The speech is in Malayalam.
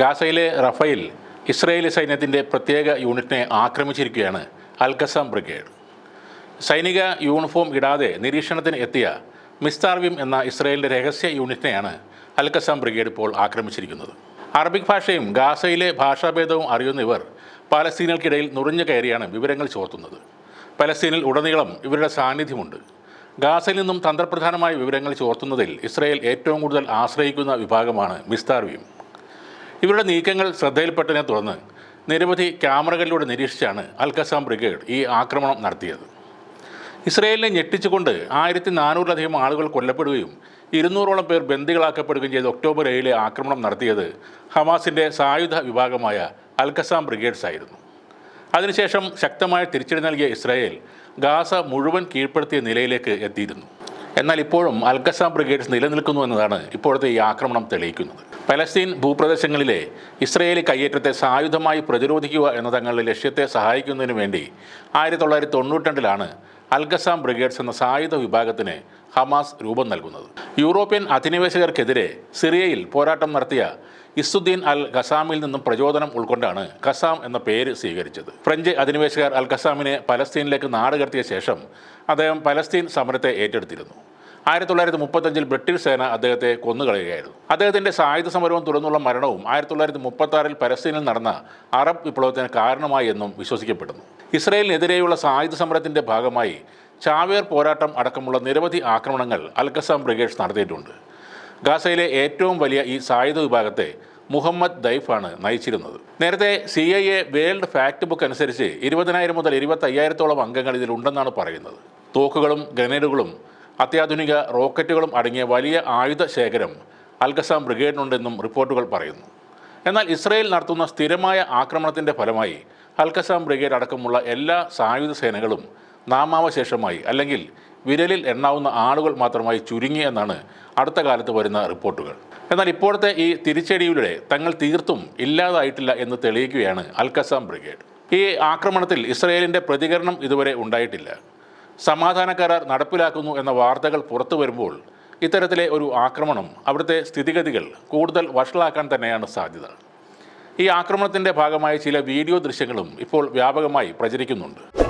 ഗാസയിലെ റഫയിൽ ഇസ്രയേലി സൈന്യത്തിന്റെ പ്രത്യേക യൂണിറ്റിനെ ആക്രമിച്ചിരിക്കുകയാണ് അൽഖസാം ബ്രിഗേഡ്. സൈനിക യൂണിഫോം ഇടാതെ നിരീക്ഷണത്തിന് എത്തിയ മിസ്താർവിം എന്ന ഇസ്രയേലിന്റെ രഹസ്യ യൂണിറ്റിനെയാണ് അൽഖസാം ബ്രിഗേഡ് ഇപ്പോൾ ആക്രമിച്ചിരിക്കുന്നത്. അറബിക് ഭാഷയും ഗാസയിലെ ഭാഷാഭേദവും അറിയുന്ന ഇവർ പാലസ്തീനുകൾക്കിടയിൽ നുറഞ്ഞു കയറിയാണ് വിവരങ്ങൾ ചോർത്തുന്നത്. പലസ്തീനിൽ ഉടനീളം ഇവരുടെ സാന്നിധ്യമുണ്ട്. ഗാസയിൽ നിന്നും തന്ത്രപ്രധാനമായ വിവരങ്ങൾ ചോർത്തുന്നതിൽ ഇസ്രയേൽ ഏറ്റവും കൂടുതൽ ആശ്രയിക്കുന്ന വിഭാഗമാണ് മിസ്താർവിയും ഇവരുടെ നീക്കങ്ങൾ ശ്രദ്ധയിൽപ്പെട്ടതിനെ തുടർന്ന് നിരവധി ക്യാമറകളിലൂടെ നിരീക്ഷിച്ചാണ് അൽഖസാം ബ്രിഗേഡ് ഈ ആക്രമണം നടത്തിയത്. ഇസ്രയേലിനെ ഞെട്ടിച്ചുകൊണ്ട് ആയിരത്തി നാനൂറിലധികം ആളുകൾ കൊല്ലപ്പെടുകയും ഇരുന്നൂറോളം പേർ ബന്ദികളാക്കപ്പെടുകയും ചെയ്ത് ഒക്ടോബർ ഏഴിലെ ആക്രമണം നടത്തിയത് ഹമാസിന്റെ സായുധ വിഭാഗമായ അൽഖസാം ബ്രിഗേഡ്സ് ആയിരുന്നു. അതിനുശേഷം ശക്തമായ തിരിച്ചടി നൽകിയ ഇസ്രായേൽ ഗാസ മുഴുവൻ കീഴ്പ്പെടുത്തിയ നിലയിലേക്ക് എത്തിയിരുന്നു. എന്നാൽ ഇപ്പോഴും അൽഖസാം ബ്രിഗേഡ്സ് നിലനിൽക്കുന്നു എന്നതാണ് ഇപ്പോഴത്തെ ഈ ആക്രമണം തെളിയിക്കുന്നത്. പലസ്തീൻ ഭൂപ്രദേശങ്ങളിലെ ഇസ്രയേലി കയ്യേറ്റത്തെ സായുധമായി പ്രതിരോധിക്കുക എന്ന തങ്ങളുടെ ലക്ഷ്യത്തെ സഹായിക്കുന്നതിനു വേണ്ടി ആയിരത്തി തൊള്ളായിരത്തി തൊണ്ണൂറ്റിരണ്ടിലാണ് അൽഗസാം ബ്രിഗേഡ്സ് എന്ന സായുധ വിഭാഗത്തിന് ഹമാസ് രൂപം നൽകുന്നത്. യൂറോപ്യൻ അധിനിവേശകർക്കെതിരെ സിറിയയിൽ പോരാട്ടം നടത്തിയ ഇസുദ്ദീൻ അൽ ഖസാമിൽ നിന്നും പ്രചോദനം ഉൾക്കൊണ്ടാണ് ഖസാം എന്ന പേര് സ്വീകരിച്ചത്. ഫ്രഞ്ച് അധിനിവേശകർ അൽ ഖസാമിനെ പലസ്തീനിലേക്ക് നാടുകടത്തിയ ശേഷം അദ്ദേഹം പലസ്തീൻ സമരത്തെ ഏറ്റെടുത്തിരുന്നു. ആയിരത്തി തൊള്ളായിരത്തി മുപ്പത്തഞ്ചിൽ ബ്രിട്ടീഷ് സേന അദ്ദേഹത്തെ കൊന്നുകളയുകയായിരുന്നു. അദ്ദേഹത്തിന്റെ സായുധ സമരവും തുടർന്നുള്ള മരണവും ആയിരത്തി തൊള്ളായിരത്തി മുപ്പത്തി പലസ്തീനിൽ നടന്ന അറബ് വിപ്ലവത്തിന് കാരണമായി എന്നും വിശ്വസിക്കപ്പെടുന്നു. ഇസ്രയേലിനെതിരെയുള്ള സായുധ സമരത്തിന്റെ ഭാഗമായി ചാവേർ പോരാട്ടം അടക്കമുള്ള നിരവധി ആക്രമണങ്ങൾ അൽക്കസാം ബ്രിഗേഡ്സ് നടത്തിയിട്ടുണ്ട്. ഗാസയിലെ ഏറ്റവും വലിയ ഈ സായുധ വിഭാഗത്തെ മുഹമ്മദ് ദൈഫാണ് നയിച്ചിരുന്നത്. നേരത്തെ C I A world factbook അനുസരിച്ച് ഇരുപതിനായിരം മുതൽ ഇരുപത്തയ്യായിരത്തോളം അംഗങ്ങൾ ഇതിലുണ്ടെന്നാണ് പറയുന്നത്. തോക്കുകളും ഗ്രനേഡുകളും അത്യാധുനിക റോക്കറ്റുകളും അടങ്ങിയ വലിയ ആയുധ ശേഖരം അൽഖസാം ബ്രിഗേഡിനുണ്ടെന്നും റിപ്പോർട്ടുകൾ പറയുന്നു. എന്നാൽ ഇസ്രയേൽ നടത്തുന്ന സ്ഥിരമായ ആക്രമണത്തിന്റെ ഫലമായി അൽഖസാം ബ്രിഗേഡ് അടക്കമുള്ള എല്ലാ സായുധ സേനകളും നാമാവശേഷമായി അല്ലെങ്കിൽ വിരലിൽ എണ്ണാവുന്ന ആളുകൾ മാത്രമായി ചുരുങ്ങി എന്നാണ് അടുത്ത കാലത്ത് വരുന്ന റിപ്പോർട്ടുകൾ. എന്നാൽ ഇപ്പോഴത്തെ ഈ തിരിച്ചടിയിലൂടെ തങ്ങൾ തീർത്തും ഇല്ലാതായിട്ടില്ല എന്ന് തെളിയിക്കുകയാണ് അൽഖസാം ബ്രിഗേഡ്. ഈ ആക്രമണത്തിൽ ഇസ്രയേലിന്റെ പ്രതികരണം ഇതുവരെ ഉണ്ടായിട്ടില്ല. സമാധാന കരാർ നടപ്പിലാക്കുന്നു എന്ന വാർത്തകൾ പുറത്തു വരുമ്പോൾ ഇത്തരത്തിലെ ഒരു ആക്രമണം അവിടുത്തെ സ്ഥിതിഗതികൾ കൂടുതൽ വഷളാക്കാൻ തന്നെയാണ് സാധ്യത. ഈ ആക്രമണത്തിന്റെ ഭാഗമായ ചില വീഡിയോ ദൃശ്യങ്ങളും ഇപ്പോൾ വ്യാപകമായി പ്രചരിക്കുന്നുണ്ട്.